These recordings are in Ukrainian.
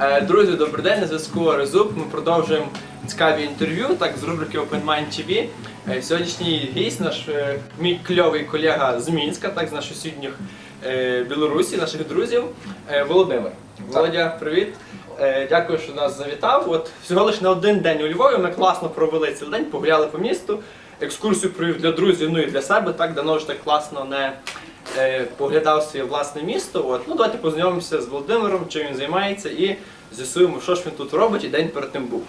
Е, Друзі, добрий день, на зв'язку Резуб. Ми продовжуємо цікаві інтерв'ю так, з рубрики Open Mind TV. Е, Сьогоднішній гість, наш е, мій кльовий колега з Мінська, так, з наших е, Білорусі, наших друзів, Володимир. Володя, привіт. Дякую, що нас завітав. От всього лише на один день у Львові ми класно провели цілий день, погуляли по місту, екскурсію провів для друзів, ну і для себе. Так давно ж так класно не поглядав своє власне місто. От. Ну давайте познайомимося з Володимиром, чим він займається, і з'ясуємо, що ж він тут робить і день перед тим був.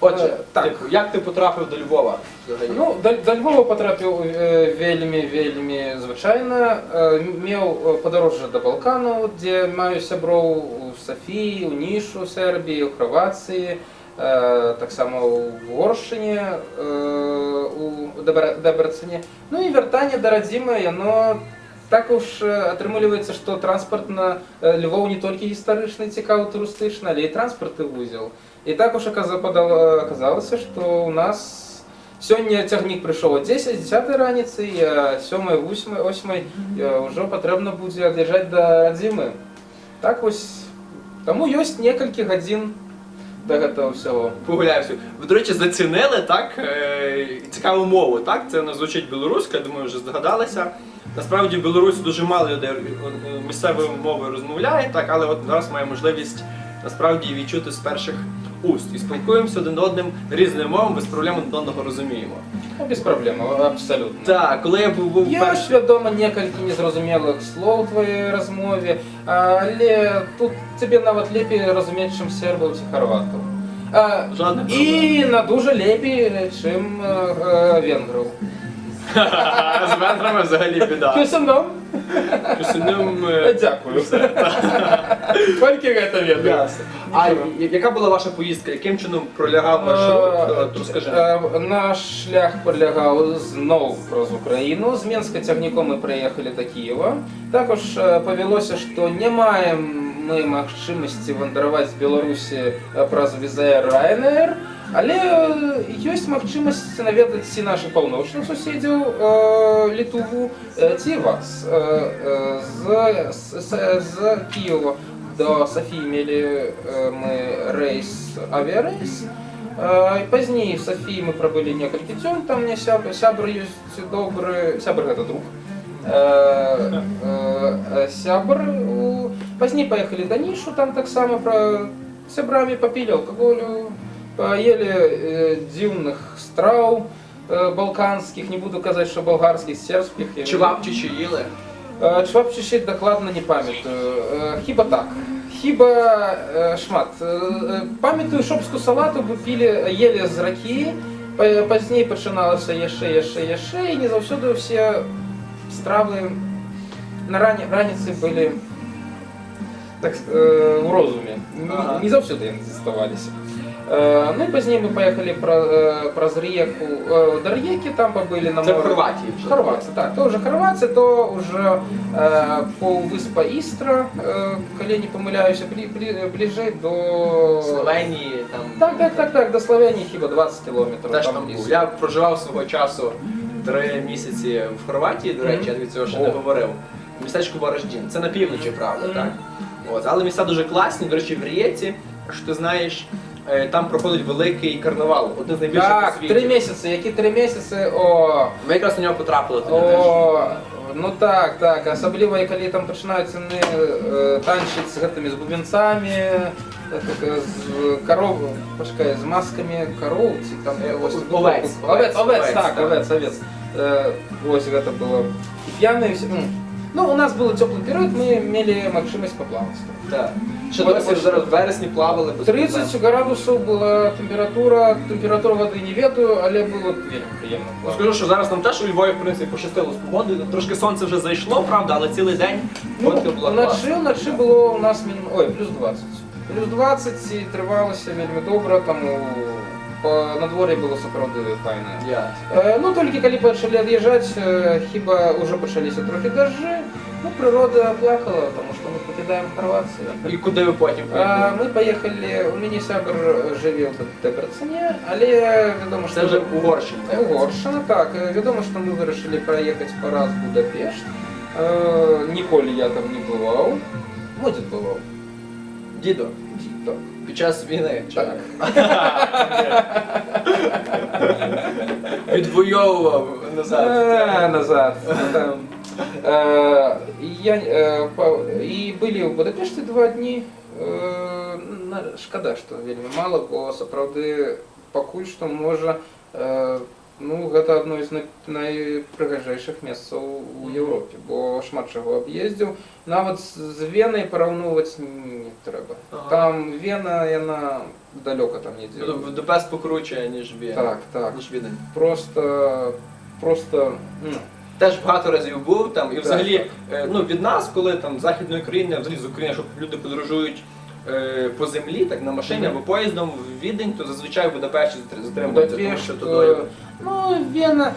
Отже, Е, так. типу, як ти потрапив до Львова взагалі? Ну, до, до Львова потрапив е, вельмі, вельмі звичайно. Е, Меў е, падарожжа да Балкану, дзе маю сяброў у Сафіі, у Нішу, у Сербіі, у Хрвацыі, е, таксама у Горшыне, е, у Дебра- Дебрацане. Ну і вяртанне да радзімы, яно так уж е, атрымліваецца, што транспарт на е, Львоў не толькі гістарычны цікавы турыстычны, але і транспартны вузел. І так уж аказа- падала- аказалася, што у нас Сёння цягнік прыйшоў о 10 10 раніцы, а 7 8 8 ўжо патрэбна будзе ад'язджаць да зімы. Так вось таму ёсць некалькі гадзін да гэтага ўсяго. Погуляюся. Ви, до речі, зацінили так е, цікаву мову. Так, це не звучить білоруська, я думаю, вже здогадалися. Насправді в Білорусі дуже мало людей е, місцевою мовою розмовляє, так, але от зараз має можливість насправді її відчути з перших уст. І спілкуємося один одним різними мовами, без проблем один одного розуміємо. Ну, без праблем, абсалютна. Так, коли я був, був Ёсць, перший. вядома, некалькі незразумелых слоў у тваёй размове, але тут цябе нават лепей разумець, чым сербаў ці харватаў. А, Жодних І на дуже лепей, чым э, венграў. З вендрами взагалі біда. Пісуном? Пісюним, е, Дякую. Тільки гэта ведаю. А яка була ваша поїздка? Яким чином пролягав маршрут? Розкажи. Е, Наш шлях пролягав знову праз Україну. З Мінська цягніком ми приїхали до Києва. Також е, повелося, що не маємо ми магчимості вандраваць з Білорусі е, праз Візаер Ryanair, але е, ёсць магчымасць наведаць ці нашых паўночных суседзяў е, Літуву, е, ці вас. Е, е, З, з, з Києва до Софії мелі е, ми рейс, авіарейс. Е, і Пазней в Софії ми пробыли некалькі дзён, там мне сябр, сябр ёсць добры, сябр гэта друг. Е, е, е, Сябр. у- Пазней поехали до Нішу, там таксама про сябрамі попили алкоголю, поели е, дзіўных страў е, балканскіх, не буду казаць, що болгарських, сербських. Я Чувапчі чи їли? Е, Чвапчичі докладно не пам'ятаю. Е, Хіба так. Хіба е, шмат. Е, е, Пам'ятаю, шопську салату ви пілі, їли з ракі, Па- пазней пачыналася яшчэ, яшчэ, яшчэ, і не заўсёды ўсе стравы на рані, раніцы былі так, э, у розуме. Ага. Не, не заўсёды яны заставаліся. Э, ну і пазней мы поехали пра, э, праз реку э, до реки, там побыли на Це в морі. Хорватії вже. Хорватія, так, то вже Хорватія, то вже е, піввиспа Істра, е, коли не помиляюся, блі, блі, ближче до Словенії там. Так, так, так, так, до Словенії хіба 20 кілометрів. Теж там там був. близько. Я проживав свого часу три місяці в Хорватії, до речі, я від цього ще не О. говорив. В містечку Ворождін. Це на півночі, правда, Мгм. так. От. Але міста дуже класні, до речі, в Рієці, що ти знаєш, е, там проходить великий карнавал, один з найбільших Так, у світі. три місяці, які три місяці, о, Ми якраз на нього потрапили тоді теж. о, ну так, так, особливо, коли там починаються вони е, танчити з гэтими, з бубенцями, е, так, е, з коров, почекай, з масками коров, ці там, Е, ось, овець, овець, овець, овець, так, так. овець, овець. Е, Ось гэта было. І п'яні всі, ну, ну, у нас був теплий період, ми мали можливість поплавати. Так. Ще досі зараз в вересні плавали без 30 градусів була температура, температуру води не ведаю, але було вельми приємно Ну, плавати. Скажу, що зараз нам теж у Львові, в принципі, пощастило з погодою. Трошки сонце вже зайшло, правда, але цілий день погодка була Ну, класна. вночі, вночі було у нас мінімум, ой, плюс 20. Плюс 20 і тривалося вельми добре, тому по надвор'ї було справді файне. Я. Е, ну, тільки коли почали від'їжджати, е, хіба вже почалися трохи дощі, ну, природа плакала, тому що ми покидаємо Хорватію. І куди ви потім А? Ми поїхали, у мене сябр живе в Дебрецені, але відомо, що... Це вже Угорщина. Угорщина, так. Е, Відомо, що ми вирішили проїхати по раз Будапешт. Е, Ніколи я там не. Ну, дід бував. Дідо. Так. Під час війни. чи Так. ні? Відвоював назад. А, назад. Там. Е, Я, е, по- і были в Будапешті два дні. Е, на- Шкода, що вельми мало, бо сапраўды пакуль што можа е, ну, гэта адно з най- найпрыгажэйшых месцаў у Еўропе, бо шмат чаго аб'ездзіў. Нават з- з Венай параўноўваць не трэба. Ага. Там Вена, яна далёка там не дзе. Тобто До без покруче, ніж Віна. Так, так. Ніж Відень. Просто, просто, ну, Теж багато разів був там, і Так, взагалі е, ну, від нас, коли там з західної країни, а взагалі з України, щоб люди подорожують е, по землі, так на машині Мгм. або поїздом в Відень, то зазвичай в Будапешті затр- затримуються, тому Будапешт, що э, туди. ну, Вена,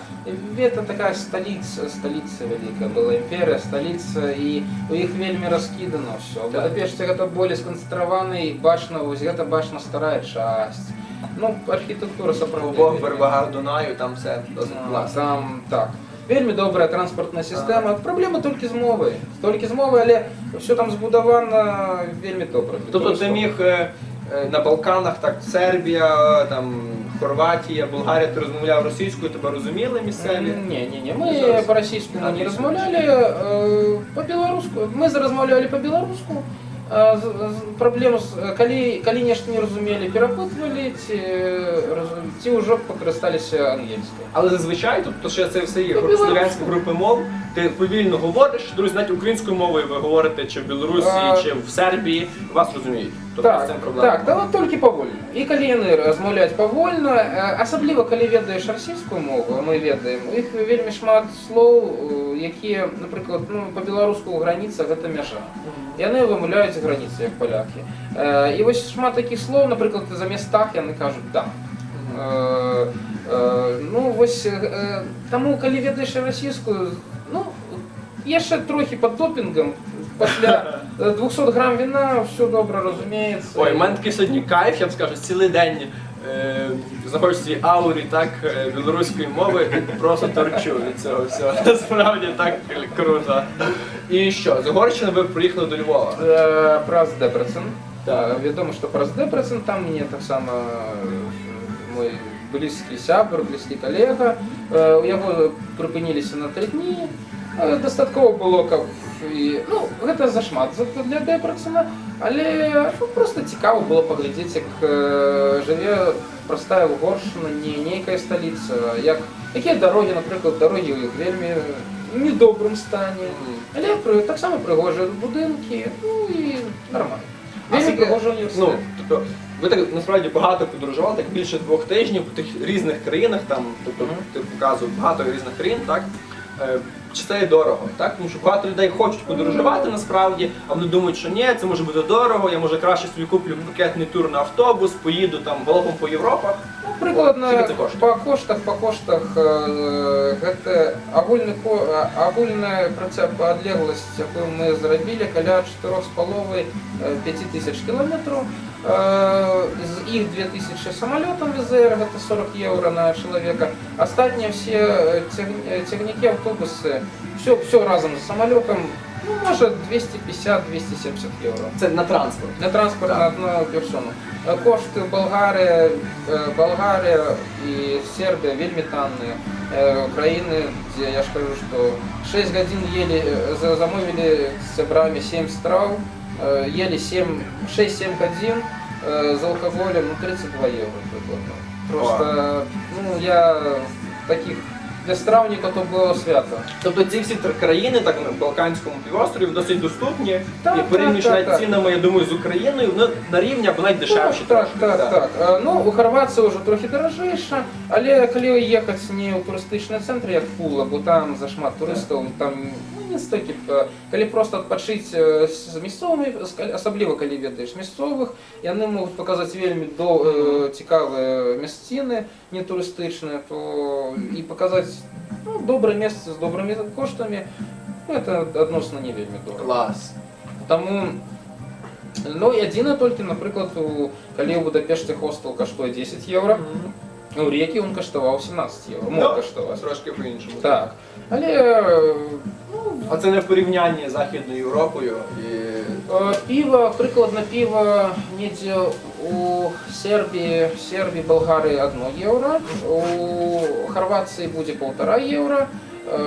это такая столица, столица великая была империя, столица, и у них вельми раскидано все. В Так. Будапеште это более сконцентрованный башня, ось это башня старая часть. Ну, архітектура По сапраўды. обох вельми- берегах Дунаю там все досить А, класно. Там так. Вельми добра транспортна система. Проблема тільки з мовою. Тільки з мовою, але все там збудовано вельми добре. Тобто ти міг е, е, на Балканах, так Сербія, там Хорватія, Болгарія, ти розмовляв російською, тебе розуміли місцеві? Не, не, не. Зараз. Мы по-российски А, не не размовляли, э, по-белоруску. Мы размовляли по-белоруску. З- Проблему калі коли нешта не розуміли, перепитували, ці роз- ті вже покористалися англійською. Але зазвичай, то, ще це все є Ну, гру- ти повільно говориш, друзі, навіть українською мовою ви говорите чи в Білорусі, А. чи в Сербії, вас розуміють. Тобто з Так, так, та от тільки повольно. І коли вони розмовляють повольно, е, особливо коли ведаєш російську мову, а ми ведаємо, їх вельми шмат слов, е, які, наприклад, ну, по-білоруську у границях це межа. І вони вимовляють границі, як поляки. Е, і ось шмат таких слов, наприклад, замість так вони кажуть да. Е, е, ну, ось е, тому, коли ведаєш російську, є ще трохи під допінгом. Після е, 200 грам вина все добре розуміється. Ой, в мене такий сьогодні кайф, я б скажу, цілий день е, знаходжусь в цій аурі так е, білоруської мови і просто торчу від цього всього. Насправді так круто. І що, з Угорщини ви приїхали до Львова? Е, Праз. Так. Е, Відомо, що Праз Депрецен, там мені так само е, мой близький сябр, близький колега. Е, У його припинилися на три дні. Е, Достатково було кав і, ну, гэта зашмат за- для Депрецена, але ну, просто цікаво було поглядіти, як е, живе проста Угорщина, не нейкая столиця, як, які дороги, наприклад, дороги у їх вельми в недоброму стані. Але при- так само пригожі будинки, ну і нормально. А Вельми університет. Ну, тобто, ви так насправді багато подорожували, так більше двох тижнів в тих різних країнах, там, тобто ти показував багато різних країн, так? Е, Чи це є дорого, так? Тому що багато людей хочуть подорожувати насправді, а вони думають, що ні, це може бути дорого, я може краще собі куплю пакетний тур на автобус, поїду там галопом по Європах. Ну, прикладно Скільки це коштує? по коштах, по коштах е, гэта агульны ко- а- агульная праця- адлегласць, якую мы зрабілі каля 4,5 тысяч кілометраў. Е, З іх 2000 самолетом ВЗР, гэта 40 євро на чоловіка. Остатні всі е, цяг- е, цягніки, автобуси, все, все разом з самолетом, ну, може 250-270 євро. Це на транспорт. Для транспорта Так. на одну персону. Е, Кошти Болгарія, е, Болгарія і Сербія вельми танні. Е, Країни, де я ж кажу, що 6 годин ели, за- замовили з сябрами 7 страв, ели 7, 6-7 годин е, з алкоголем, ну 32 євро прикладно. Просто, ну я таких, для стравника то було свято. Тобто ці всі три країни, так на Балканському півострові, досить доступні Так, і порівнюючи так, так, цінами, я думаю, з Україною, вони на рівні або навіть дешевші. Так, трошки. так, так, так. Е, Ну, у Хорвації вже трохи дорожіше, але коли їхати не у туристичний центр, як Пула, бо там зашмат туристів, там е, Коли просто е, з місцевими, з- особливо коли ведаєш місцевих, і вони можуть показати вельми до, е, цікаві місцини, не туристичні, то і показати ну, добре місце з добрими коштами, ну, це відносно не вельми дорого. Клас. Тому ну, єдине тільки, наприклад, у коли у Будапешті хостел коштує 10 євро, У Реки он коштував 17 євро. Мог Ну, коштувати. Трошки по-іншому. Так. Але е, А це не в порівнянні з Західною Європою. І... Е, Пиво, прикладно пиво недзе у Сербії, Сербії, Болгарії 1 євро, у Хорватії буде 1,5 євро, е,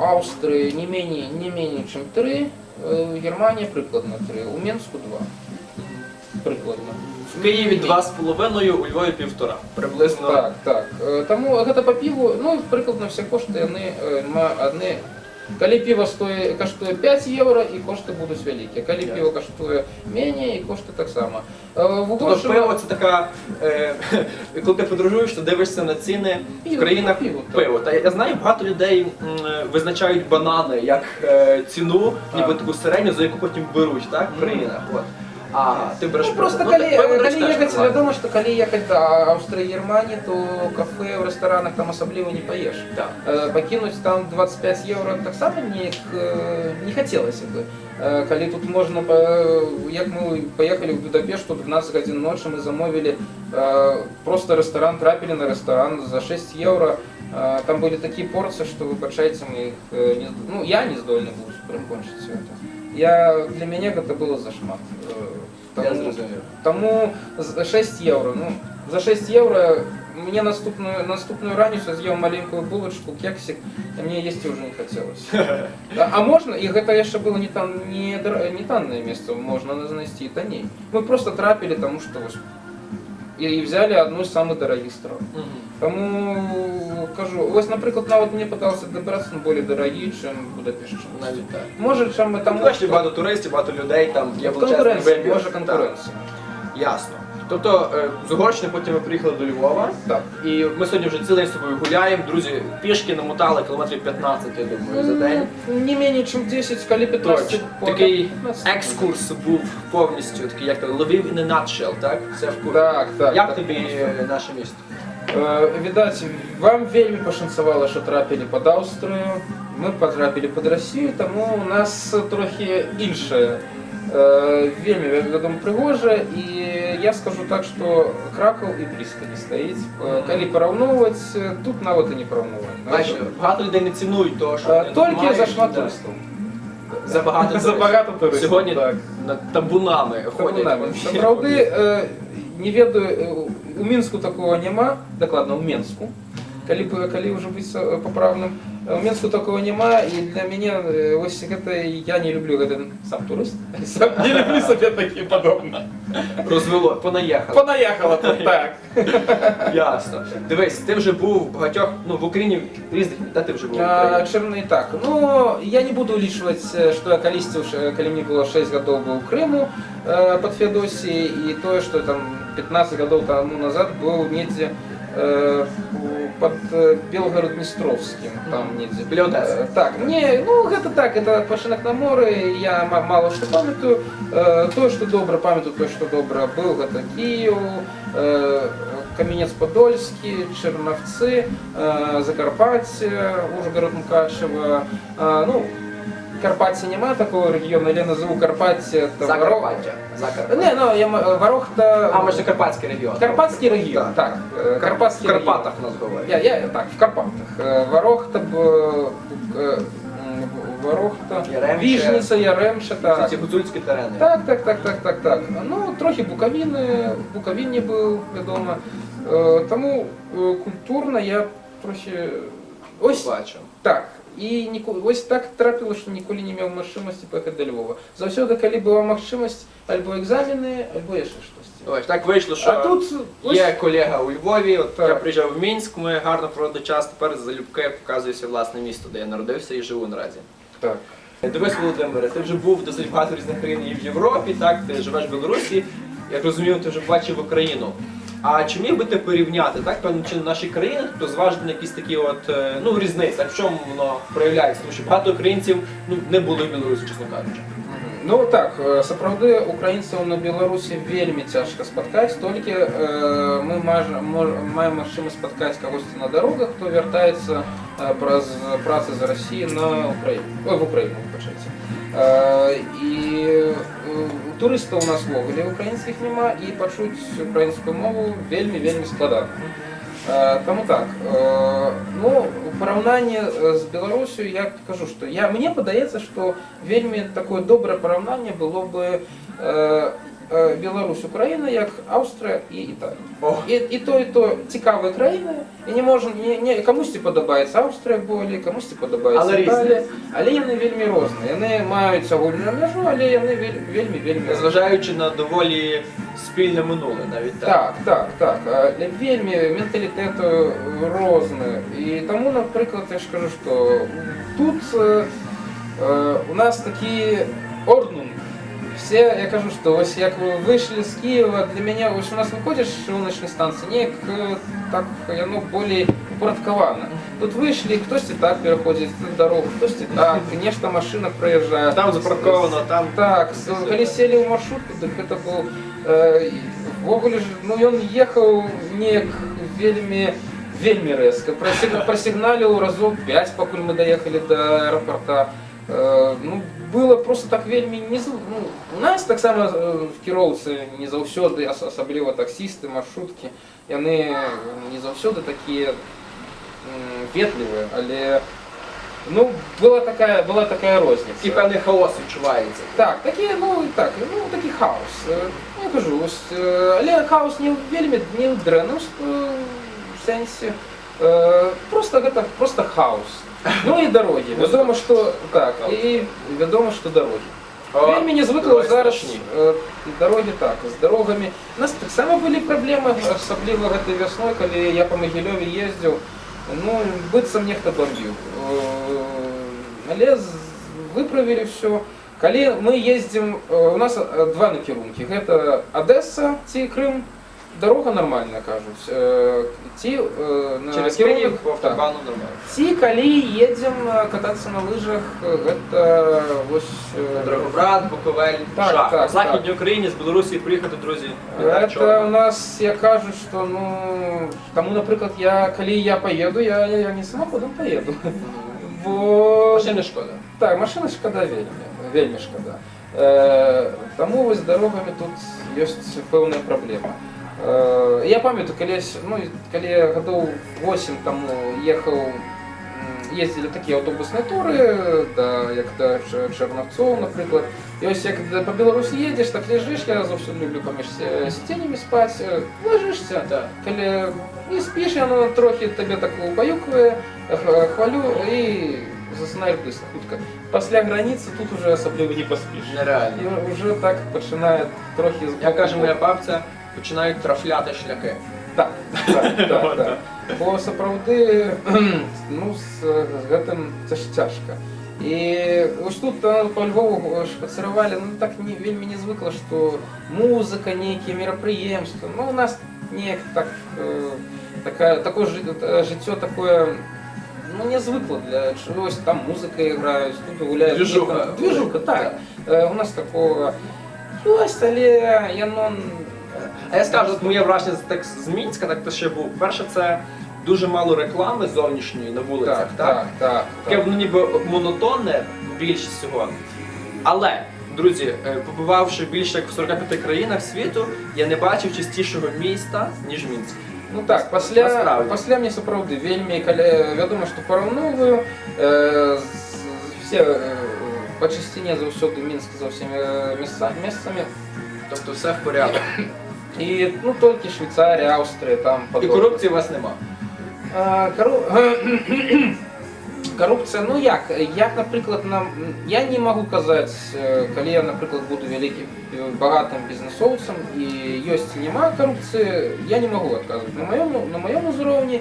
Австрії не менее, не менее чем 3, е, Германія прикладно 3, у Мінську 2. Прикладно. В Києві 2,5, у Львові півтора. Приблизно. Так, так. Е, Тому гэта по пиву, ну, прикладно все кошти, вони е, ма- одні. Коли пиво стоїть, коштує 5 євро, і кошти будуть великі. Коли Ясно. пиво коштує менше, і кошти так само. Е, Тобто пиво це така, е, коли ти подорожуєш, то дивишся на ціни в Пиво, країнах пиво, так. пиво. Та я знаю, багато людей м, визначають банани як е, ціну, ніби таку середню, за яку потім беруть, так, в країнах. От. А ти береш Ну, просто пиво. коли, Ну, пиво, до коли речі, теж їхати, нормально. відомо, що коли їхати до Австрії, Германії, то кафе, в ресторанах там особливо не поїш. Так. Е, Покинуть там 25 євро так само не, е, не хотілося б. Е, Коли тут можна, по- як ми поїхали в Будапешт, то в 12 годин ночі ми замовили е, просто ресторан, трапили на ресторан за 6 євро. Е, Там были такие порции, что вы большаете мы их, э, не, ну я не здольный был прикончить все это. Я, для меня это было зашмат. Э, Я тому- зрозумів. тому за 6 євро. Ну, за 6 євро мені наступную, наступную раніцу з'їв маленькую булочку, кексик, а мені їсти вже не хотілося. А, а можна, і це яшчэ було не, там, не, не танне місце, можна знайти і танней. Ми просто трапили, тому ось, і, і взяли одну з самих дорогих стран. Мгм. Тому кажу, ось, наприклад, навіть мені добиратися на більш дорогі, ніж Будапешт. Навіть так. Може, чим ми Там бачите, багато туристів, багато людей, там є величезний вибір. може Так, конкуренція. Ясно. Тобто е, з Угорщини потім ми приїхали до Львова. Так. І ми сьогодні вже цілий день з тобою гуляємо. Друзі, пішки намотали кілометрів 15, я думаю, за день. Не менее, чем 10, коли 15. Точно. Такий 15. екскурс був повністю, такий, як то Львів in a nutshell, так? Все в курсі. Так, так. Як так. тобі е, наше місто? Е, Відать, вам вельми пошанцювало, що трапили під Австрію, ми потрапили під Росію, тому у нас трохи інше. Е, Вельми відомо пригоже, і я скажу так, що Краков і близько не стоїть. Е, Коли порівнювати, тут навіть і не. Бачиш, багато людей не цінують того, що Тільки за шмат да. туристів. За багато За туристів. Сьогодні так. табунами ходять. Е, не ведаю, у Минску такого нема, докладно у Мінську. Коли, коли вже бути е, поправним, Е, у Мінську такого нема, і для мене е, ось це, я не люблю це сам турист, сам не люблю себе таке подобне. Розвело, понаїхали. Понаїхала тут так. Ясно. Дивись, ти вже був в багатьох, ну в Україні різних, де ти вже був в А, Україні? Черный так. Ну, я не буду улічвати, що я колись, уже, коли мені було 6 років, був у Криму е, під Феодосією, і то, що там 15 років тому назад був недзе е, у- під е, Белгород-Дністровським, там недзе. Біля Одеси. Е, Так, мне, ну, это так, это пошинок на море, я ма- мало що пам'ятаю. Е, То, що добре пам'ятаю, то, що добре був, это Київ, е, Кам'янець-Подольський, Черновці, е, Закарпаття, Ужгород, Мукачево. Е, Ну, Карпаття немає такого регіону, я назову Карпаття. это Закарпаття. Закарпаття. Не, ну, я м- Ворохта... А, може Карпатський регіон. Карпатський регіон, Так. так. е, В Карпатський регіон. Карпатах нас говорять. Я, я так, в Карпатах. Е, Ворохта, б, е, м, Ворохта, Яремче. Віжниця, Яремче, Всі так. ці гуцульські терени. Так, так, так, так, так, так. Ну, трохи Буковини, в Буковині був, відомо. Е, Тому е, культурно я трохи. Ось Бачу. так. І ніколи, ось так трапило, що ніколи не мав можливості поїхати до Львова. Завсюди, коли була можливість, або екзамени, або ще щось. Ось так вийшло, що А тут ось є колега у Львові. От Так. я приїжджав в Мінськ, ми гарно проводили час. Тепер залюбки показуюся власне місто, де я народився і живу наразі. так. Дивись, Володимире, ти вже був досить багато різних країн і в Європі, так ти живеш в Білорусі. Як розумію, ти вже бачив Україну. А чи міг би ти порівняти так певним чином наші країни, тобто зважити на якісь такі от е, ну різниці, так в чому воно проявляється? Тому що багато українців ну не були в Білорусі, чесно кажучи. Ну так, е, сапраўды украінцаў на Беларусі вельмі цяжка спаткаць, толькі э, мы маж- мож- маем магчымасць спаткаць кагосьці на дарогах, хто вяртаецца э, праз працы за Расіі на Украіну Ой, в Украіну пачаце. Э, і э, турыстаў у нас ввогуле украінскіх няма і пачуць украінскую мову вельмі вельмі складана. Е, Тому так. е, Ну, у параўнанні з Беларусю я кажу, што я мне падаецца, што вельмі такое добрае параўнанне было бы е, е, Беларусь, Украіна як Аўстрыя і Італія. О, І, і то, і то цікаві країни, і не можна, не, не, комусь подобається Австрія болі, комусь подобається Але Італія, але вони вельми різні. Вони мають агульну межу, але вони вельми, вельми, різні. незважаючи на доволі спільне минуле, навіть так. Так, так, так. Вельми менталітет різний. І тому, наприклад, я ж кажу, що тут е, е, у нас такі орднунг Все, я кажу, що ось як ви вийшли з Києва, для мене ось у нас виходиш з сонячної станції, ніяк е, так воно більш упорядковано. Тут вийшли, хтось і так переходить дорогу, хтось і так, нечто машина проїжджає. Там запарковано, там Так, с- коли сели в маршрутку, так это был э, ввогуле ж, ну ён ехаў неяк вельмі вельмі рэзка Просиг- прасігналіў разоў 5 пакуль мы даехалі до аэропорта э, ну было просто так вельмі не зв- ну, у нас таксама э, кіроўцы не заўсёды ас- асабліва таксісты маршруткі яны не заўсёды такія м, ветлівыя але ну была такая была такая розніца такий певний хаос відчувається. так, такі, ну і так, ну такий хаос. Е, Ну, я кажу, ось, е, але хаос не вельмі не в дренному е, сенсі. Е, Просто гэта просто хаос. Ну і дороги. Вядома, що так, і вядома, що дороги. Вельмі не звикли дороги зараз страшні. е, дороги так, з дорогами. У нас так само були проблеми, особливо гэтай весною, коли я по Могилеві їздив. Ну, быццам нехто бомбіў. Е, Але з- выправілі все. Калі мы ездзім, е, у нас е, два накірункі. Гэта Одесса ці Крым. Дорога нормальная, кажуць. Е, Ці е, на Через кірунок- Київ по так. автобану нормально. Ці калі едзем е, катацца на лыжах, е, гэта ось е, Драгобрат, Буковель, Так, Жах. так, В Західній Україні з Білорусі приїхати, друзі. не так Это чорно. у нас, я кажу, що ну тому, наприклад, я коли я поїду, я, я, я не самоходом поїду. Бо Машини шкода. так, машина шкода вельми, вельми шкода. Е, тому ось з дорогами тут є певна проблема. Е, я пам'ятаю, колись, ну, коли я годов 8 тому їхав, м, їздили такі автобусні тури, да, як до Черновцов, наприклад. І ось як де по Білорусі їдеш, так лежиш, я завжди люблю поміж сі- сидіннями спати, е, ложишся, Так. коли і спиш, і трохи тебе так убаюкує, хвалю і засинаєш близько, хутко. Після границі тут уже особливо не поспиш. Нереально. І вже так починає трохи каже боку- моя бабця, починають трафляти шляхи. Так, так, так, так. Бо сапраўды ну, з, з гэтым це ж цяжка. І ось тут а, по Львову шпацыравалі, ну так не, вельмі не звыкла, што музыка, нейкія мерапрыемствы. Ну, у нас неяк так, э, такая, такое жы- э, жыццё такое ну, не звыкла для чогось, там музыка іграюць, тут гуляюць. Движуха. нехта- Движуха, так. Е, У нас такого ёсць, але яно А я скажу, от моє враження з- так з Мінська, так то ще був. Перше, це дуже мало реклами зовнішньої на вулицях, так, так? так, так. Таке так. воно ніби монотонне більшість всього. Але, друзі, е, побувавши більше як в 45 країнах світу, я не бачив чистішого міста, ніж Мінськ. Ну так, пасля, Насправді. пасля мне сапраўды вельмі каля вядома, што параўноўваю э, з- все э, па чысціне заўсёды мінск за ўсімі э, месца, месцамі Тобто все в порядку. і ну тільки Швейцарія, Австрія, там І падобна. корупції у вас нема. А, кору... Корупція, ну як? Як, наприклад, нам я не можу казати, е, коли я, наприклад, буду великим е, багатим бізнесовцем і є нема корупції, я не можу відказувати. На моєму, на моєму зровні е,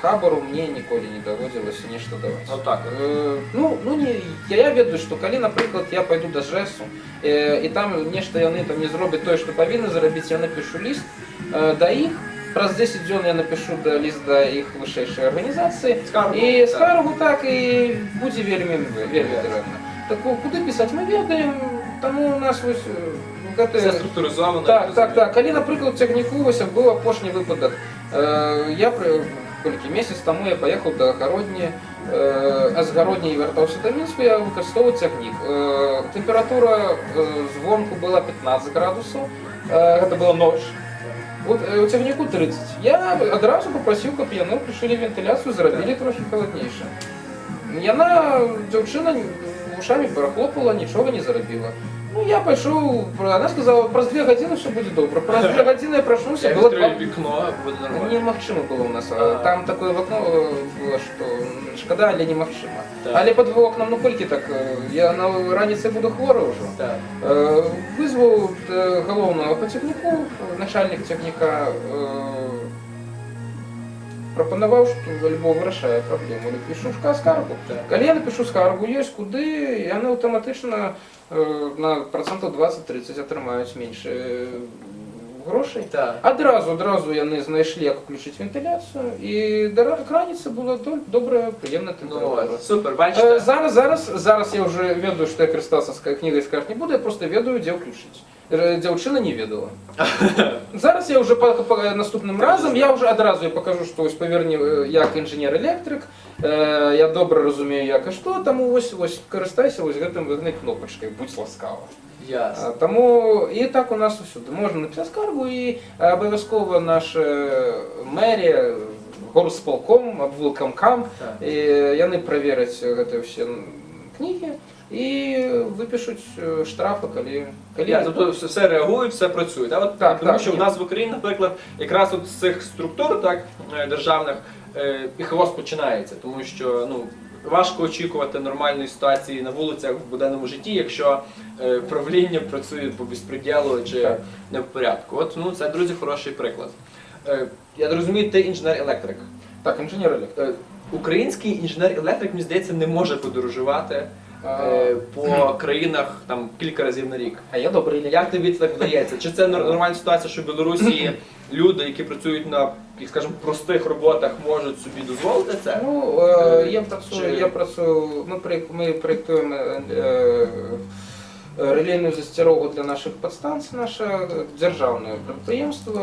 хабару мені ніколи не доводилося нічого давати. Отак. от. Е, ну, ну не, я, я ведаю, що коли, наприклад, я пойду до ЖЕСу, е, і там нешта яны там не зробят то, що повинні зробити, я напишу лист е, до їх, Праз 10 дзён я напишу да, ліст да іх вышэйшай арганізацыі Скаргу. і Так. скаргу так і будзе вельмі вельмі дрэнна. Так о, куды пісаць мы ведаем, таму у нас вось э, гэты Все структуризовано. так, я так, розумію. так. Калі, напрыклад, цягніку вось быў апошні выпадак. Э, я пры колькі месяц таму я паехаў да гародні э, а з гародні і вяртаўся да мінску, я выкарыстоўваў цягнік. Э, тэмпература э, звонку была 15 градусаў. Э, гэта была ноч. От е, у цягніку 30. Я одразу попросив, щоб яны пришили вентиляцію, зробили трохи холодніше. Яна, дівчина, ушами прохлопала, нічого не заробила. Ну, я пішов, вона сказала, праз дві години все буде добре. Праз дві години я пройшовся, Я було два... відкрию вікно, буде нормально. Немагчыма было у нас. А. Там такое в окно э, было, что м, шкода, але немагчыма. Так. Але під окном, ну колькі так, э, я на раніці буду хворий вже. Так. Е, Визвав е, головного по техніку, начальник техніка е, пропонував, що Львов вирішає проблему. Я пишу в скаргу. Коли я напишу скаргу, є куди, і вони автоматично е, на процентів 20-30 отримають менше е, грошей. Так. Одразу, одразу яны знайшли, як включити вентиляцію, і до краніці була до- добра, приємна Ну, температура. от, супер, Е, бачите? Зараз, зараз, зараз я вже ведаю, що я користувався книгою скажу не буду, я просто ведаю, де включити. Е, Дівчина не ведала. Зараз я вже по, по- наступним разом, я вже одразу я покажу, що ось поверні, е, як інженер-електрик, е, я добре розумію, як і що, тому ось, ось користайся ось гэтим вигни кнопочкою, будь ласкава. Ясно. А, і так у нас усюди. Можна написати скаргу і е, обов'язково наша мерія, горсполком, обвилкамкам, Так. і вони перевірять ці всі книги і випишуть е, штрафи, коли, коли Я, тобто все, все реагують, все працює. Так? От, Так, тому так, що в нас в Україні, наприклад, якраз от з цих структур так, е, державних е, і хаос починається, тому що ну, важко очікувати нормальної ситуації на вулицях в буденному житті, якщо е, правління працює по безпреділу чи Так. не в порядку. От ну, це, друзі, хороший приклад. Е, я розумію, ти інженер-електрик. Так, інженер-електрик. Е, Український інженер-електрик, мені здається, не може подорожувати е, по країнах там кілька разів на рік. А я лікар. Як тобі це так вдається? Чи це нор- нормальна ситуація, що в Білорусі люди, які працюють на як скажімо, простих роботах, можуть собі дозволити це? Ну, е, я працюю, Чи- я працюю, ми, проєк- ми проєктуємо е, е, релейну для наших підстанцій, наше державне підприємство.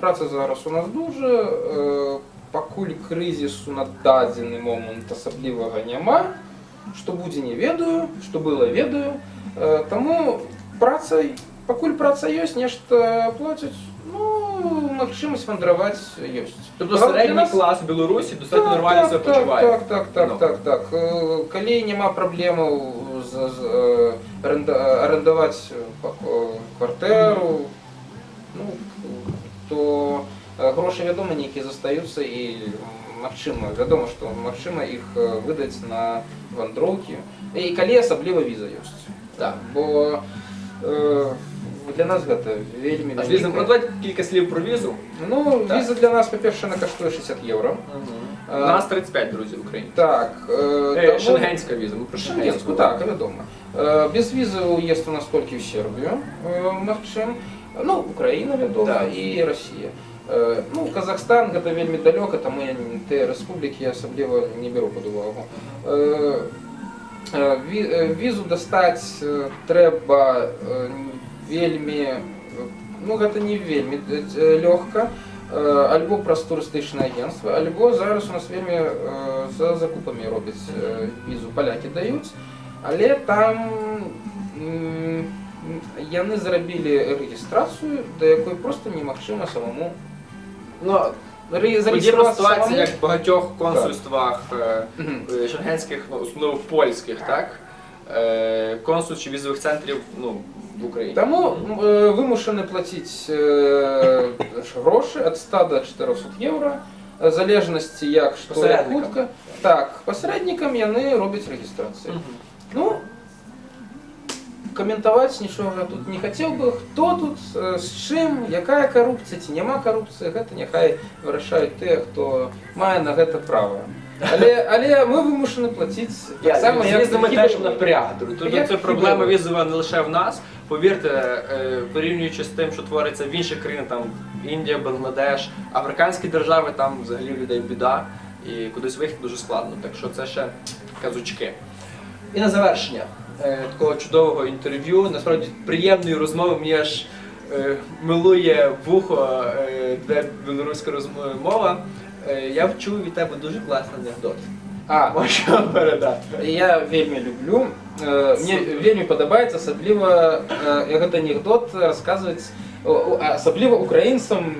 Праця зараз у нас дуже. е, Покуль кризису на дадений момент особливого нема. Що буде, не ведаю, що було, ведаю. Е, Тому праця, покуль праця є, нешта платять, ну, можливість вандровать є. Тобто клас в Білорусі достатньо так, нормально так, себе так. Так, так, так, Ну. так, так. Е, проблем з, з, е, орендувати е, квартиру, ну, то гроші відомо які застаються і магчыма, вядома, што магчыма іх е, выдаць на вандроўкі. І калі асабліва віза ёсць. Так. Бо е, для нас гэта вельмі А слізем вялікая- про давайте кілька слів про візу. Ну, Так. віза для нас, по-перше, вона коштує 60 євро. У нас 35, друзі, в Україні. Так, е, Е, тому- Шенгенська віза. Ми про Шенгенську, так, відомо. Е, Без візи уїзд у нас тільки в Сербію, е, магчим. Ну, Україна, відомо, Так. і Росія. Е, Ну, Казахстан гэта вельмі далёка, там я ті республіки асабліва не беру під увагу. Е, е, ві- е, Візу дастаць е, трэба е, вельмі, е, ну гэта не вельмі е, лёгка, Е, альбо праз турыстычнае агентства, альбо зараз у нас вельмі е, за закупамі робяць е, візу палякі даюць, але там м, яны зрабілі рэгістрацыю, да якой просто немагчыма самому Ну, подібна ситуація, як в багатьох консульствах е, е, шенгенських, ну, особливо польських, так? Е, Консул чи візових центрів ну, в Україні. Тому е, вимушені платити е, гроші від 100 до 400 євро, в залежності як що Посередникам. хутка. Так, посередникам яны роблять регістрацію. Мгм. Ну, каментаваць нічога тут не хацеў бы, хто тут, е, з чым, якая карупцыя ці няма карупцыі, гэта няхай вырашаюць тыя, хто мае на гэта права. Але, але ми вимушені платити так само, як з візами такі теж люди. напряг. Тобто Як це такі проблема люди. візова не лише в нас. Повірте, е, порівнюючи з тим, що твориться в інших країнах, там Індія, Бангладеш, африканські держави, там взагалі в людей біда, і кудись виїхати дуже складно. Так що це ще казочки. І на завершення е, такого чудового інтерв'ю, насправді приємної розмови мені аж е, милує вухо, е, де білоруська розмова. Е, я вчув від тебе дуже класний анекдот. А, Можу передати. Я вельмі люблю. Е, Мне вельмі падабаецца асабліва э, як гэта анекдот расказваць о- о- асабліва украінцам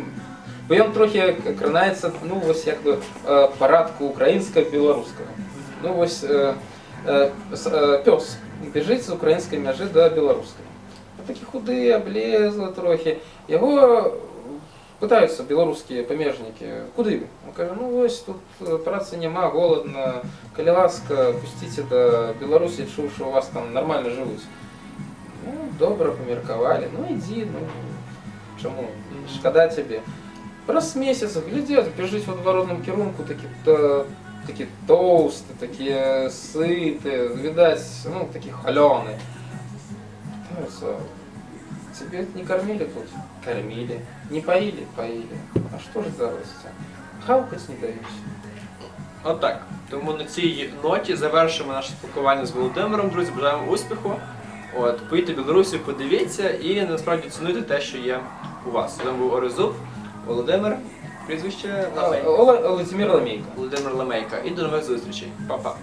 бо ён трохи кранаецца ну вось як бы е, парадку украінска-беларускага ну вось е, е, с- е, пёс біжыць з украінскай мяжы да беларускай такі худы аблезлы трохі яго пытаюцца беларускія памежнікі куды вы он кажа ну вось тут е, працы няма голадна калі ласка пусціце да беларусі чуў што у вас там нармальна жывуць ну добра памеркавалі ну ідзі ну чаму шкада цябе праз месяц глядзець бяжыць в адваротным кірунку такі та, такі тоўсты такія сыты відаць ну такі халёны Пытаюцца, Тебе не кормили тут? Кормили. Не поили? Поили. А что же за росте? Хавкать не дають. Отак. Тому на цій ноті завершимо наше спілкування з Володимиром. Друзі, бажаємо успіху. От, поїдьте в Білорусі, подивіться і насправді цінуйте те, що є у вас. З вами був Орезуб, Володимир, прізвище Ламейка. Володимир Ламейко. Володимир Ламейка. І до нових зустрічей. Па-па.